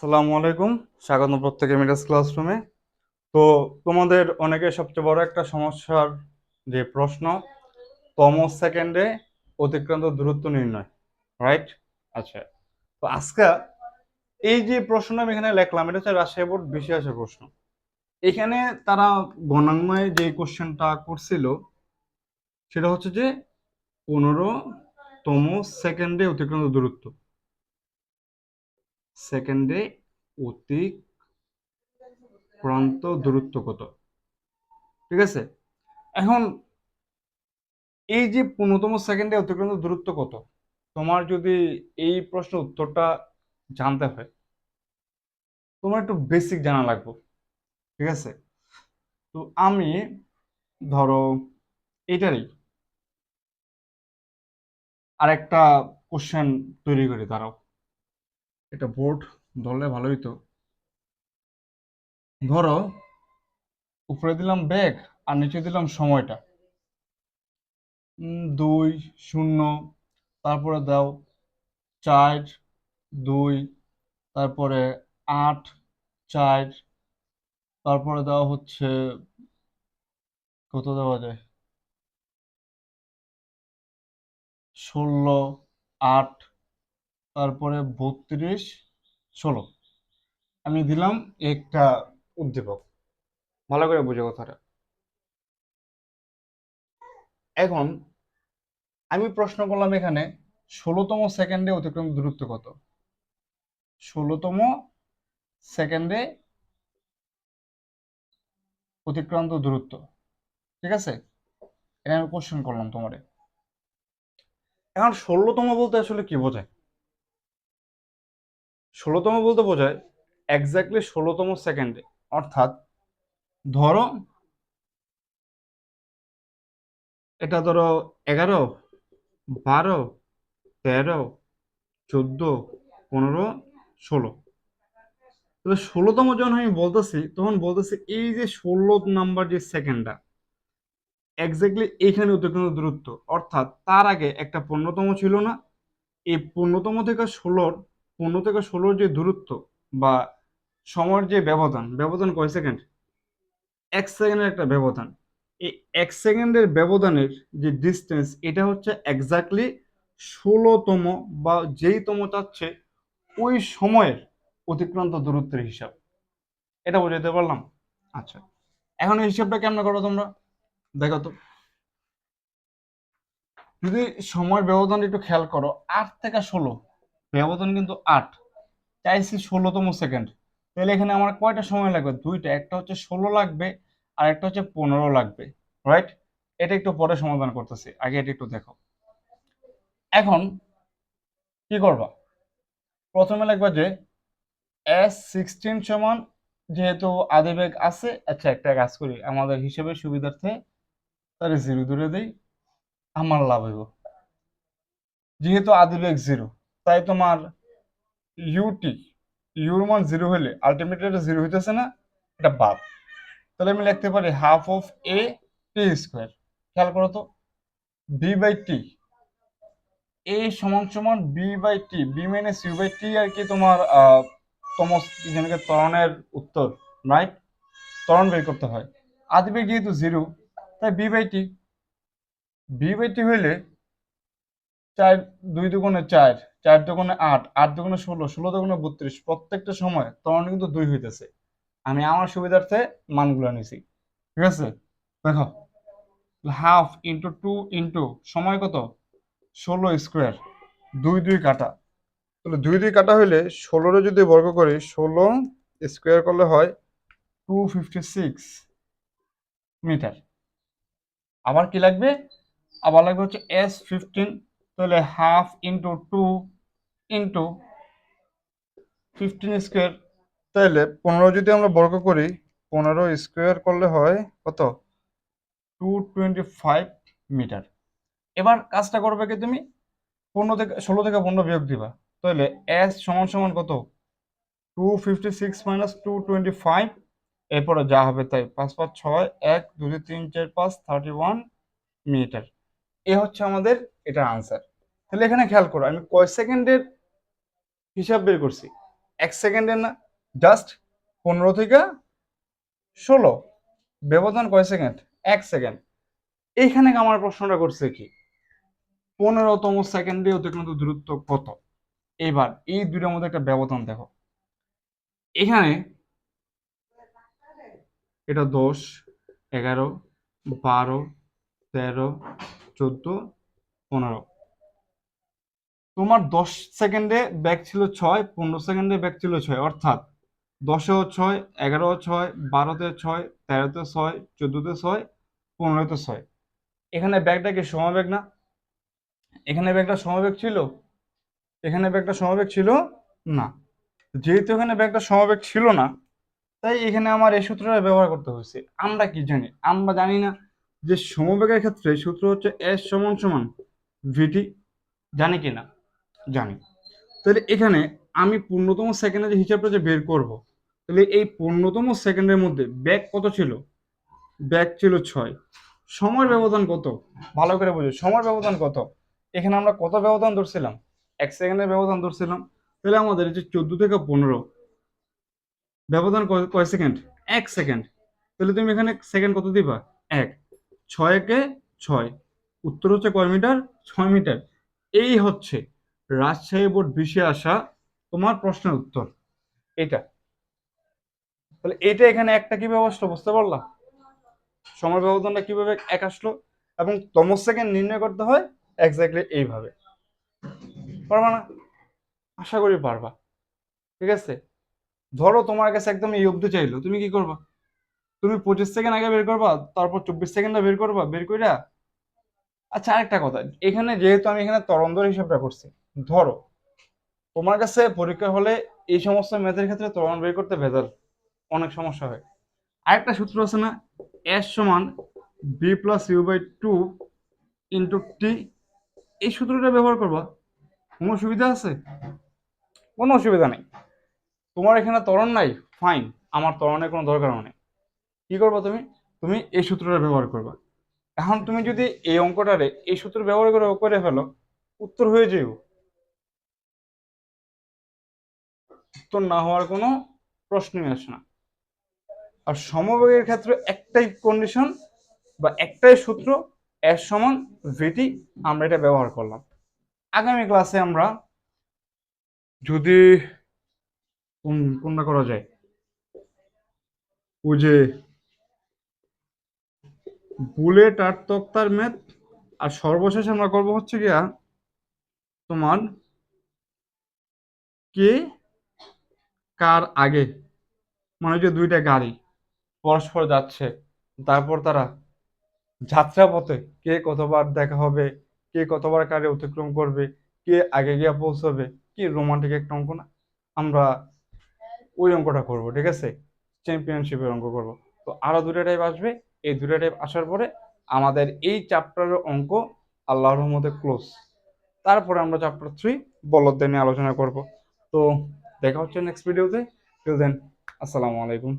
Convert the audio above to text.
সালামু আলাইকুম। স্বাগত প্রত্যেকে মিডাস ক্লাসরুমে। তো তোমাদের অনেকের সবচেয়ে বড় একটা সমস্যার যে প্রশ্ন, তম সেকেন্ডে অতিক্রান্ত দূরত্ব নির্ণয় রাইট আচ্ছা তো আজকে এই যে প্রশ্ন আমি এখানে লিখলাম, এটা হচ্ছে রাশিয়া বোর্ড বিশেষের প্রশ্ন। এখানে তারা গণাঙ্গয়ে যে কোশ্চেনটা করছিল, সেটা হচ্ছে যে পনেরো তম সেকেন্ডে অতিক্রান্ত দূরত্ব। সেকেন্ডে অতিক্রান্ত দূরত্ব কত? ঠিক আছে? এখন এই যে পনেরোতম সেকেন্ডে অতিক্রান্ত দূরত্ব কত? তোমার যদি এই প্রশ্ন উত্তরটা জানতে হয়, তোমার একটু বেসিক জানা লাগবে। ঠিক আছে? তো আমি ধরো এটারই আরেকটা কোশ্চেন তৈরি করি, দাঁড়াও। এটা বোর্ড ধরলে ভালোই তো। ধরো, উপরে দিলাম ব্যাগ আর নিচে দিলাম সময়টা। দুই, শূন্য, তারপরে দাও, চার, দুই, তারপরে আট, চার, তারপরে দেওয়া হচ্ছে, কত দেওয়া যায়? ষোলো, আট তারপরে বত্রিশ, ষোলো। আমি দিলাম একটা উদ্দীপক। ভালো করে বুঝে কথাটা। এখন আমি প্রশ্ন করলাম এখানে, ষোলোতম সেকেন্ডে অতিক্রম দূরত্ব কত? ষোলোতম সেকেন্ডে অতিক্রান্ত দূরত্ব। ঠিক আছে? এটা আমি কোশ্চেন করলাম তোমারে। এখন ষোলোতম বলতে আসলে কি বোঝায়? ষোলোতম বলতে বোঝায় এক্স্যাক্টলি ষোলোতম সেকেন্ডে অর্থাৎ ধরো, এটা ধরো এগারো, বারো, তেরো, চোদ্দ, পনেরো, ষোলো। তাহলে ষোলোতম যখন আমি বলতেছি, তখন বলতেছি এই যে ষোলো নাম্বার যে সেকেন্ডটা এক্স্যাক্টলি এইখানে অতিক্রান্ত দূরত্ব। অর্থাৎ তার আগে একটা পনেরোতম ছিল না, এই পনেরোতম থেকে ষোলোর পনেরো থেকে ষোলোর যে দূরত্ব বা সময়ের যে ব্যবধান ব্যবধান কয় সেকেন্ড? এক সেকেন্ডের একটা ব্যবধান। এই এক সেকেন্ডের ব্যবধানের যে ডিস্টেন্স এটা হচ্ছে এক্স্যাক্টলি ষোলোতম বা যেইতম চাচ্ছে ওই সময়ের অতিক্রান্ত দূরত্বের হিসাব। এটা বোঝাতে পারলাম? আচ্ছা। এখন এই হিসাবটা কেমন করো তোমরা? দেখো তো। যদি সময়ের ব্যবধান একটু খেয়াল করো, আট থেকে ষোলো ব্যবধান কিন্তু আট। চাইছি ষোলোতম সেকেন্ড তাহলে এখানে আমার কয়টা সময় লাগবে? দুইটা। একটা হচ্ছে ষোলো লাগবে, আর একটা হচ্ছে পনেরো লাগবে। রাইট এটা একটু পরে সমাধান করতেছি। আগে এটা একটু দেখো। এখন কি করবা? প্রথমে লিখবা যে এস সিক্সটিন সমান যেহেতু আদিবেগ আছে আচ্ছা একটা কাজ করি। আমাদের হিসেবে সুবিধার্থে তাহলে জিরো দূরে দেই। আমার লাভ হইব। যেহেতু আদিবেগ জিরো তাই তোমার ইউটি ইউর মান জিরো হলে আলটিমেটলি এটা জিরো হইতেছে না, এটা বাদ। তাহলে আমি লিখতে পারি half of A T square খেয়াল করো তো বি বাই টি এ সমান সমান B by T B minus U by T আর কি তোমার তমস যেটাকে ত্বরণের উত্তর রাইট ত্বরণ বের করতে হয়। আদিবেগ যেহেতু জিরো তাই B by T B by T হইলে চার, দুই দুগুণে চার চার দুগুণে আট আট দুগুণে ষোলো ষোলো দুগুণে বত্রিশ, প্রত্যেকটা সময় ত্বরণ কিন্তু দুই হইতেছে। আমি আমার সুবিধার্থে মানগুলো নিছি। ঠিক আছে? দেখো হাফ ইন্টু টু ইন্টু সময় কত? ষোলো স্কোয়ার দুই দুই কাটা। তাহলে দুই দুই কাটা হইলে ষোলোরে যদি বর্গ করি, ষোলো স্কোয়ার করলে হয় টু ফিফটি সিক্স মিটার আবার কি লাগবে? আবার লাগবে হচ্ছে এস ফিফটিন তাহলে half into two into fifteen square তাহলে পনেরো যদি আমরা বর্গ করি পনেরো স্কোয়ার করলে হয় কত? টু টোয়েন্টি ফাইভ মিটার এবার কাজটা করবে কি তুমি? পনেরো থেকে ষোলো থেকে পনেরো বিয়োগ দিবা। তাহলে এস সমান সমান কত? Two fifty six minus two twenty five এরপরে যা হবে তাই পাঁচ পাঁচ ছয় এক দুই তিন চার পাঁচ থার্টি ওয়ান মিটার এ হচ্ছে আমাদের এটার আনসার তাহলে এখানে খেয়াল করো, আমি কয় সেকেন্ডের হিসাব বের করছি? এক সেকেন্ডের না জাস্ট পনেরো থেকে ষোলো। ব্যবধান কয় সেকেন্ড? এক সেকেন্ড। এইখানে আমার প্রশ্নটা করছে কি? পনেরোতম সেকেন্ডে অতিক্রান্ত দূরত্ব কত? এবার এই দুইটার মধ্যে একটা ব্যবধান দেখো। এখানে এটা দশ, এগারো, বারো, তেরো, চোদ্দ, পনেরো। তোমার দশ সেকেন্ডে ব্যাক ছিল ছয়, পনেরো সেকেন্ডে ব্যাক ছিল ছয়, অর্থাৎ দশেও ছয় এগারো ছয়, বারোতে ছয়, তেরোতে ছয়, চোদ্দোতে ছয়, পনেরোতে ছয়। এখানে ব্যাগটা কি সমাবেগ না? এখানে ব্যাগটা সমাবেগ ছিল? এখানে ব্যাগটা সমাবেগ ছিল না। যেহেতু এখানে ব্যাগটা সমাবেগ ছিল না, তাই এখানে আমার এই সূত্রটা ব্যবহার করতে হয়েছে। আমরা কি জানি? আমরা জানি না যে সমবেগের ক্ষেত্রে সূত্র হচ্ছে এস সমান সমান ভিটি জানি কি না? জানি। তাহলে এখানে আমি পূর্ণতম সেকেন্ডে যে হিসাবটা যে বের করব, তাহলে এই পূর্ণতম সেকেন্ডের মধ্যে ব্যাগ কত ছিল? ব্যাগ ছিল ছয়। সময় ব্যবধান কত? ভালো করে বুঝো সময় ব্যবধান কত? এখানে আমরা কত ব্যবধান ধরছিলাম? এক সেকেন্ডের ব্যবধান ধরছিলাম। তাহলে আমাদের যে চোদ্দ থেকে পনেরো, ব্যবধান কয় সেকেন্ড এক সেকেন্ড তাহলে তুমি এখানে সেকেন্ড কত দিবা? এক। ছয় ছয়কে ছয়। উত্তর হচ্ছে কয় মিটার? ছয় মিটার। এই হচ্ছে। রাজশাহী বোর্ড বিষয়ে আসা তোমার প্রশ্নের উত্তর। এটা। তাহলে এটা এখানে একটা কীভাবে আসলো বুঝতে পারলা সময় ব্যবধানটা কীভাবে এক আসলো এবং তম সেকেন্ড নির্ণয় করতে হয় এক্স্যাক্টলি এইভাবে। পারবা না? আশা করি পারবা। ঠিক আছে? ধরো তোমার কাছে একদম এই অব্দি চাইলো, তুমি কি করবা? তুমি পঁচিশ সেকেন্ড আগে বের করবা, তারপর চব্বিশ সেকেন্ডে বের করবা, বের কইরা আচ্ছা আরেকটা কথা, এখানে যেহেতু আমি এখানে তরঙ্গের হিসাবটা করছি ধরো, তোমার কাছে পরীক্ষা হলে এই সমস্ত ম্যাথের ক্ষেত্রে তরঙ্গ বের করতে ভেজাল অনেক সমস্যা হয়। আরেকটা সূত্র আছে না? এস সমান B plus U by two into T এই সূত্রটা ব্যবহার করবা? কোনো সুবিধা আছে? কোনো অসুবিধা নেই। তোমার এখানে তরণ নাই? ফাইন আমার তরণের কোনো দরকার নেই। কি করবা তুমি? তুমি এই সূত্রটা ব্যবহার করবা। এখন তুমি যদি এই অঙ্কটারে এই সূত্র ব্যবহার করে করে ফেলো, উত্তর হয়ে যাইব। উত্তর না হওয়ার কোনো প্রশ্নই আসে না। আর সমবেগের ক্ষেত্রে একটাই কন্ডিশন বা একটাই সূত্র এর সমান ভিটি আমরা এটা ব্যবহার করলাম। আগামী ক্লাসে আমরা যদি কোন, কোনটা করা যায়? ওই যে বুলেট আর তক্তার ম্যাথ, আর সর্বশেষ আমরা করব হচ্ছে গিয়া তোমার কে কার আগে? মানে যে দুইটা গাড়ি পরস্পর যাচ্ছে। তারপর তারা যাত্রাপথে কে কতবার দেখা হবে, কে কতবার কারে অতিক্রম করবে, কে আগে গিয়ে পৌঁছবে, কি রোমান্টিক একটা অঙ্ক না? আমরা ওই অঙ্কটা করব, ঠিক আছে? চ্যাম্পিয়নশিপের অঙ্ক করব। তো আরও দুটা টাইপ আসবে। এই দুটা টাইপ আসার পরে আমাদের এই চ্যাপ্টারের অঙ্ক আল্লাহর রহমতে ক্লোজ তারপরে আমরা চ্যাপ্টার থ্রি বলদ নিয়ে আলোচনা করব। তো দেখা হচ্ছে নেক্সট ভিডিওতে টিল দেন আসসালামু আলাইকুম।